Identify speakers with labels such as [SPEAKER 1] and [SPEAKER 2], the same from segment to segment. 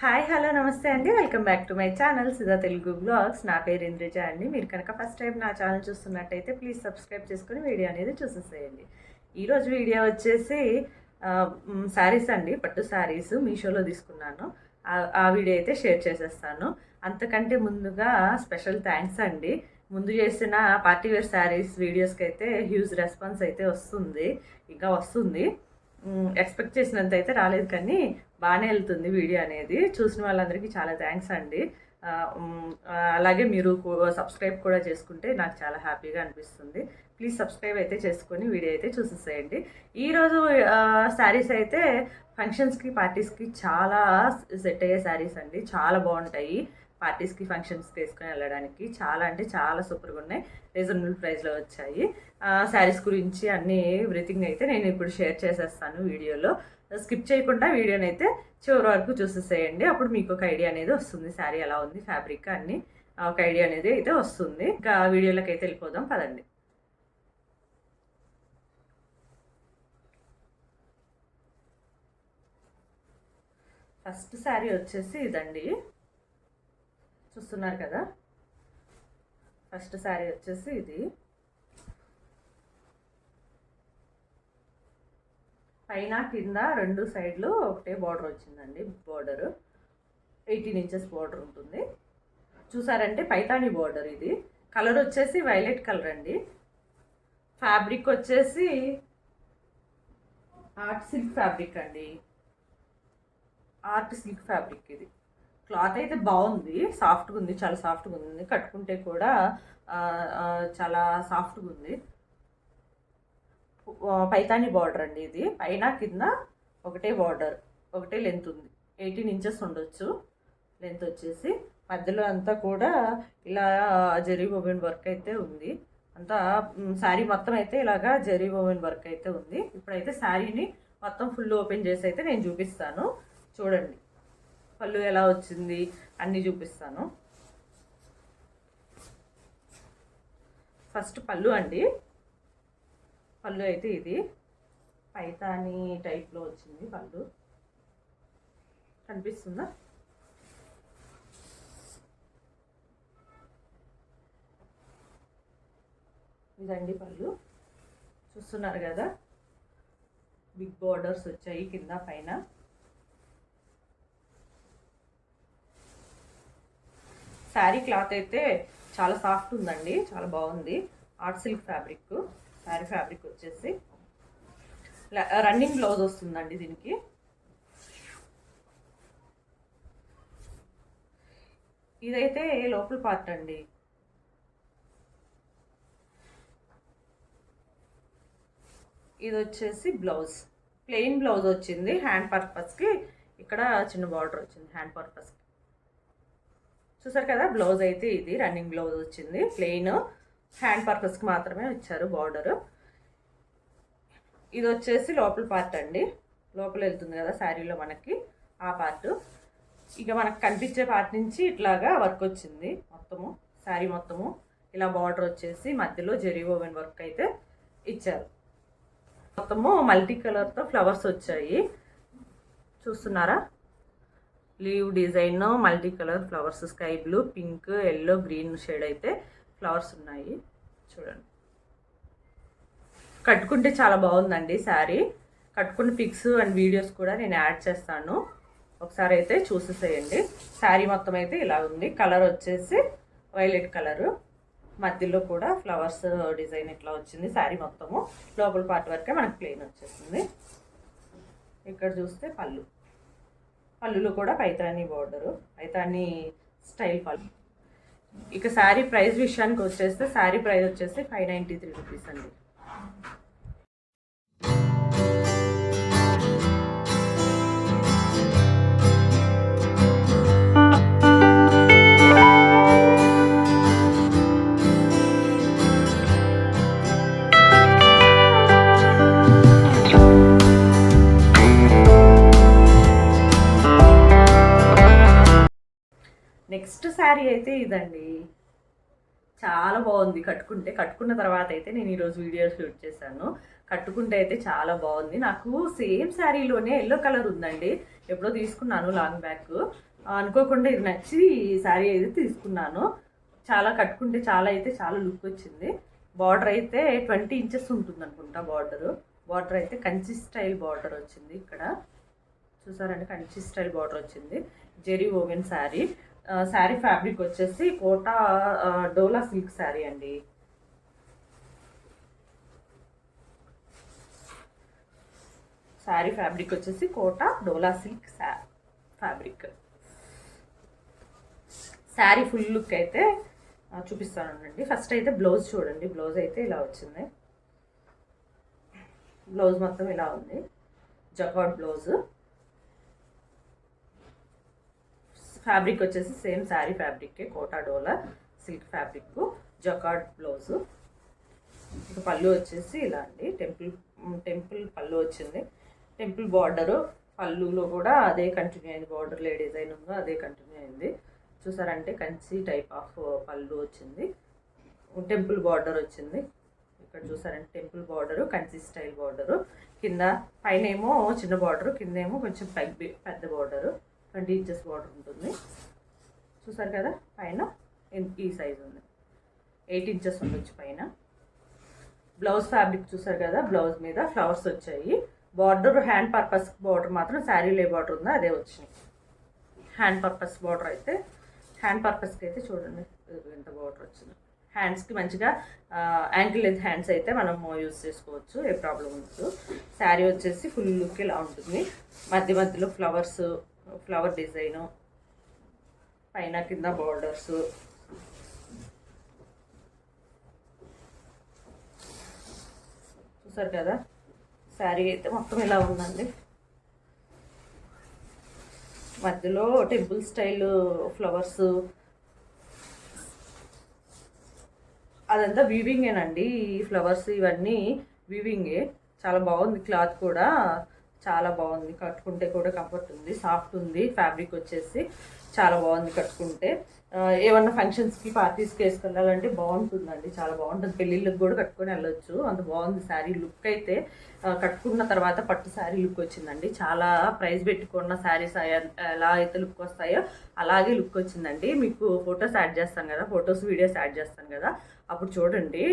[SPEAKER 1] Hi hello నమస్తే అండి. Welcome back to my channel Sudha Telugu blogs. నా పేరు ఇంద్రజ అండి. మీరు కనుక ఫస్ట్ టైం నా ఛానల్ చూస్తున్నట్టయితే ప్లీజ్ సబ్స్క్రైబ్ చేసుకుని వీడియో అనేది చూసేసేయండి. ఈరోజు వీడియో వచ్చేసి శారీస్ అండి. పట్టు శారీస్ మీషోలో తీసుకున్నాను. ఆ వీడియో అయితే షేర్ చేసేస్తాను. అంతకంటే ముందుగా స్పెషల్ థ్యాంక్స్ అండి. ముందు చేసిన పార్టీ వేర్ శారీస్ వీడియోస్కి అయితే హ్యూజ్ రెస్పాన్స్ అయితే వస్తుంది. ఇంకా వస్తుంది. ఎక్స్పెక్ట్ చేసినంత అయితే రాలేదు కానీ బాగానే వెళ్తుంది వీడియో అనేది. చూసిన వాళ్ళందరికీ చాలా థ్యాంక్స్ అండి. అలాగే మీరు సబ్స్క్రైబ్ కూడా చేసుకుంటే నాకు చాలా హ్యాపీగా అనిపిస్తుంది. ప్లీజ్ సబ్స్క్రైబ్ అయితే చేసుకొని వీడియో అయితే చూసేసేయండి. ఈరోజు శారీస్ అయితే ఫంక్షన్స్కి పార్టీస్కి చాలా సెట్ అయ్యే శారీస్ అండి. చాలా బాగుంటాయి. పార్టీస్కి ఫంక్షన్స్కి వేసుకొని వెళ్ళడానికి చాలా అంటే చాలా సూపర్గా ఉన్నాయి. రీజనబుల్ ప్రైస్లో వచ్చాయి. శారీస్ గురించి అన్ని ఎవ్రీథింగ్ అయితే నేను ఇప్పుడు షేర్ చేసేస్తాను వీడియోలో. స్కిప్ చేయకుండా వీడియోని అయితే చివరి వరకు చూసేసేయండి. అప్పుడు మీకు ఒక ఐడియా అనేది వస్తుంది శారీ ఎలా ఉంది ఫ్యాబ్రిక్ అన్ని. ఒక ఐడియా అనేది అయితే వస్తుంది. ఇంకా వీడియోలోకి అయితే వెళ్ళిపోదాం పదండి. ఫస్ట్ శారీ వచ్చేసి ఇదండి. చూస్తున్నారు కదా? ఫస్ట్ శారీ వచ్చేసి ఇది. పైన కింద రెండు సైడ్లు ఒకటే బార్డర్ వచ్చిందండి బార్డర్ ఎయిటీన్ ఇంచెస్ బార్డర్ ఉంటుంది. చూసారంటే పైతాని బార్డర్ ఇది. కలర్ వచ్చేసి వైలెట్ కలర్ అండి. ఫ్యాబ్రిక్ వచ్చేసి ఆర్ట్ సిల్క్ ఫ్యాబ్రిక్ అండి. ఆర్ట్ సిల్క్ ఫ్యాబ్రిక్ ఇది. క్లాత్ అయితే బాగుంది సాఫ్ట్గా ఉంది చాలా సాఫ్ట్గా ఉంది. కట్టుకుంటే కూడా చాలా సాఫ్ట్గా ఉంది. పైతాని బార్డర్ అండి ఇది. పైన కింద ఒకటే బార్డర్ ఒకటే లెంత్ ఉంది. ఎయిటీన్ ఇంచెస్ ఉండొచ్చు లెంత్ వచ్చేసి. మధ్యలో అంతా కూడా ఇలా జరీ బొబిన్ వర్క్ అయితే ఉంది. అంతా శారీ మొత్తం అయితే ఇలాగా జరీ బొబిన్ వర్క్ అయితే ఉంది. ఇప్పుడైతే శారీని మొత్తం ఫుల్ ఓపెన్ చేసి అయితే నేను చూపిస్తాను. చూడండి. పళ్ళు ఎలా వచ్చింది అన్నీ చూపిస్తాను. ఫస్ట్ పళ్ళు అండి. పళ్ళు అయితే ఇది. పైతాని టైప్లో వచ్చింది పళ్ళు. కనిపిస్తుందా? ఇదండి పళ్ళు. చూస్తున్నారు కదా? బిగ్ బార్డర్స్ వచ్చాయి కింద పైన. శారీ క్లాత్ అయితే చాలా సాఫ్ట్ ఉందండి చాలా బాగుంది. Art silk fabric sari fabric వచ్చేసి. రన్నింగ్ బ్లౌజ్ వస్తుందండి దీనికి. ఇదైతే లోపల పార్ట్ అండి. ఇది వచ్చేసి బ్లౌజ్ ప్లెయిన్ బ్లౌజ్ వచ్చింది హ్యాండ్ పర్పస్కి ఇక్కడ చిన్న బార్డర్ వచ్చింది హ్యాండ్ పర్పస్కి చూసారు కదా బ్లౌజ్ అయితే ఇది రన్నింగ్ బ్లౌజ్ వచ్చింది. ప్లెయిన్ హ్యాండ్ పర్పస్కి మాత్రమే ఇచ్చారు బార్డర్ ఇది వచ్చేసి లోపల పార్ట్ అండి. లోపల వెళ్తుంది కదా శారీలో మనకి ఆ పార్ట్ ఇక మనకు కనిపించే పార్ట్ నుంచి ఇట్లాగా వర్క్ వచ్చింది మొత్తము శారీ మొత్తము. ఇలా బార్డర్ వచ్చేసి మధ్యలో జెరీ ఓవెన్ వర్క్ అయితే ఇచ్చారు. మొత్తము మల్టీ కలర్తో ఫ్లవర్స్ వచ్చాయి. చూస్తున్నారా? Leave design multi colour flowers sky blue pink yellow green shade అయితే ఫ్లవర్స్ ఉన్నాయి. చూడండి. కట్టుకుంటే చాలా బాగుందండి శారీ. కట్టుకున్న పిక్స్ అండ్ వీడియోస్ కూడా నేను యాడ్ చేస్తాను. ఒకసారి అయితే చూసేసేయండి. శారీ మొత్తం అయితే ఇలా ఉంది. కలర్ వచ్చేసి వైలెట్ కలరు. మధ్యలో కూడా ఫ్లవర్స్ డిజైన్ ఇట్లా వచ్చింది శారీ మొత్తము. లోపల పార్ట్ వరకే మనకి ప్లెయిన్ వచ్చేసింది. ఇక్కడ చూస్తే పళ్ళు. పళ్ళులు కూడా పైతాని బార్డరు. పైతాని స్టైల్ పళ్ళు. ఇక శారీ ప్రైస్ విషయానికి వచ్చేస్తే శారీ ప్రైస్ వచ్చేసి ఫైవ్ నైంటీ త్రీ రూపీస్ అండి. శారీ అయితే ఇదండి. చాలా బాగుంది. కట్టుకుంటే కట్టుకున్న తర్వాత అయితే నేను ఈరోజు వీడియో షూట్ చేశాను. కట్టుకుంటే అయితే చాలా బాగుంది. నాకు సేమ్ శారీలోనే ఎల్లో కలర్ ఉందండి. ఎప్పుడో తీసుకున్నాను లాంగ్ బ్యాక్. అనుకోకుండా ఇది నచ్చి ఈ శారీ అయితే తీసుకున్నాను. చాలా కట్టుకుంటే చాలా అయితే చాలా లుక్ వచ్చింది. బార్డర్ అయితే ట్వంటీ ఇంచెస్ ఉంటుంది అనుకుంటా బార్డర్. బార్డర్ అయితే కంచి స్టైల్ బార్డర్ వచ్చింది ఇక్కడ. చూసారంటే కంచి స్టైల్ బార్డర్ వచ్చింది. జెరీ ఓవెన్ శారీ. శారీ ఫ్యాబ్రిక్ వచ్చేసి కోటా డోలా సిల్క్ శారీ అండి. శారీ ఫ్యాబ్రిక్ వచ్చేసి Kota Doria silk fabric. Sari full look అయితే చూపిస్తాను చూపిస్తానండి ఫస్ట్ అయితే బ్లౌజ్ చూడండి. బ్లౌజ్ అయితే ఇలా వచ్చింది. బ్లౌజ్ మొత్తం ఇలా ఉంది. Jacquard blouse. ఫ్యాబ్రిక్ వచ్చేసి same sari ఫ్యాబ్రిక్కే Kota Doria silk fabric jacquard blouse. ఇక పళ్ళు వచ్చేసి ఇలా అండి. టెంపుల్ టెంపుల్ పళ్ళు వచ్చింది. టెంపుల్ బార్డరు పళ్ళులో కూడా అదే కంటిన్యూ అయింది. బార్డర్లో ఏ డిజైన్ ఉందో అదే కంటిన్యూ అయింది. చూసారంటే కంచి టైప్ ఆఫ్ పళ్ళు వచ్చింది. టెంపుల్ బార్డర్ వచ్చింది. ఇక్కడ చూసారంటే temple border Kanchi style border. కింద పైన ఏమో చిన్న బార్డరు కింద ఏమో కొంచెం పెద్ద పెద్ద బార్డరు. ట్వంటీ ఇంచెస్ బార్డర్ ఉంటుంది. చూసారు కదా? పైన ఈ సైజ్ ఉంది. ఎయిట్ ఇంచెస్ ఉండొచ్చు పైన. బ్లౌజ్ ఫ్యాబ్రిక్ చూసారు కదా? బ్లౌజ్ మీద ఫ్లవర్స్ వచ్చాయి. బార్డర్ హ్యాండ్ పర్పస్ బార్డర్ మాత్రం శారీ లే బార్డర్ ఉందో? అదే వచ్చింది. హ్యాండ్ పర్పస్ బార్డర్ అయితే హ్యాండ్ పర్పస్కి అయితే చూడండి ఇంత ఎంత బార్డర్ వచ్చింది. హ్యాండ్స్కి మంచిగా యాంకిల్ లెంత్ హ్యాండ్స్ అయితే మనం యూస్ చేసుకోవచ్చు. ఏ ప్రాబ్లం ఉండదు. శారీ వచ్చేసి ఫుల్ లుక్ ఇలా ఉంటుంది? మధ్య మధ్యలో ఫ్లవర్స్ ఫ్లవర్ డిజైను పైన కింద బార్డర్స్ చూసారు కదా? శారీ అయితే మొత్తం ఇలా ఉందండి. మధ్యలో టెంపుల్ స్టైల్ ఫ్లవర్స్ అదంతా వీవింగేనండి ఈ ఫ్లవర్స్ ఇవన్నీ వీవింగే చాలా బాగుంది క్లాత్ కూడా. చాలా బాగుంది. కట్టుకుంటే కూడా కంఫర్ట్ ఉంది. సాఫ్ట్ ఉంది. ఫ్యాబ్రిక్ వచ్చేసి చాలా బాగుంది కట్టుకుంటే. ఏమన్నా ఫంక్షన్స్కి పార్టీస్కి వేసుకెళ్ళాలంటే బాగుంటుందండి. చాలా బాగుంటుంది. పెళ్ళిళ్ళకి కూడా కట్టుకొని వెళ్ళొచ్చు. అంత బాగుంది శారీ లుక్ అయితే. కట్టుకున్న తర్వాత పట్టు శారీ లుక్ వచ్చిందండి. చాలా ప్రైస్ పెట్టుకున్న శారీస్ ఎలా అయితే లుక్ వస్తాయో అలాగే లుక్ వచ్చిందండి. మీకు ఫొటోస్ యాడ్ చేస్తాను కదా. ఫొటోస్ వీడియోస్ యాడ్ చేస్తాను కదా. అప్పుడు చూడండి.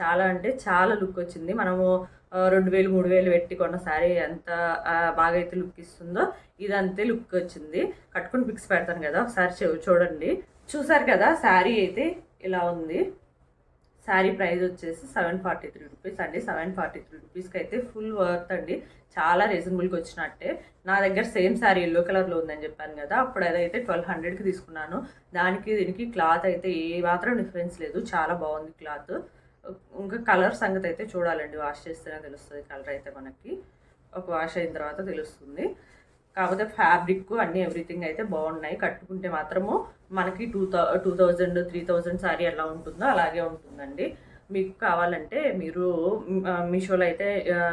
[SPEAKER 1] చాలా అంటే చాలా లుక్ వచ్చింది. మనము రెండు వేలు మూడు వేలు పెట్టి కొన్న శారీ ఎంత బాగా అయితే లుక్ ఇస్తుందో ఇది అంతే లుక్ వచ్చింది. కట్టుకుని పిక్స్ పెడతాను కదా. ఒకసారి చూడండి. చూసారు కదా శారీ అయితే ఇలా ఉంది. శారీ ప్రైస్ వచ్చేసి సెవెన్ ఫార్టీ త్రీ రూపీస్ అండి. సెవెన్ ఫార్టీ త్రీ రూపీస్కి అయితే ఫుల్ వర్త్ అండి. చాలా రీజనబుల్కి వచ్చినట్టే. నా దగ్గర సేమ్ శారీ ఎల్లో కలర్లో ఉందని చెప్పాను కదా అప్పుడు అదైతే ట్వెల్వ్ హండ్రెడ్కి తీసుకున్నాను. దానికి దీనికి క్లాత్ అయితే ఏ మాత్రం డిఫరెన్స్ లేదు. చాలా బాగుంది క్లాత్. ఇంకా కలర్ సంగతి అయితే చూడాలండి. వాష్ చేస్తేనే తెలుస్తుంది కలర్ అయితే మనకి. ఒక వాష్ అయిన తర్వాత తెలుస్తుంది. కాకపోతే ఫ్యాబ్రిక్ అన్ని ఎవ్రీథింగ్ అయితే బాగున్నాయి. కట్టుకుంటే మాత్రము మనకి two thou two thousand three thousand sari ఎలా ఉంటుందో అలాగే ఉంటుందండి. మీకు కావాలంటే మీరు మీషోలో అయితే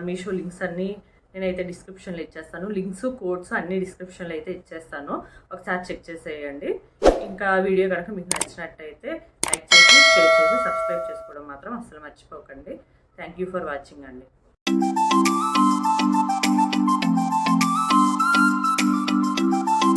[SPEAKER 1] మీషో లింక్స్ అన్నీ నేనైతే డిస్క్రిప్షన్లో ఇచ్చేస్తాను. లింక్స్ కోడ్స్ అన్ని డిస్క్రిప్షన్లో అయితే ఇచ్చేస్తాను. ఒకసారి చెక్ చేసేయండి. ఇంకా వీడియో కనుక మీకు నచ్చినట్టయితే లైక్ చేసి షేర్ చేసి సబ్స్క్రైబ్ చేసుకోవడం మాత్రం అసలు మర్చిపోకండి. థ్యాంక్ యూ ఫర్ వాచింగ్ అండి. Bye.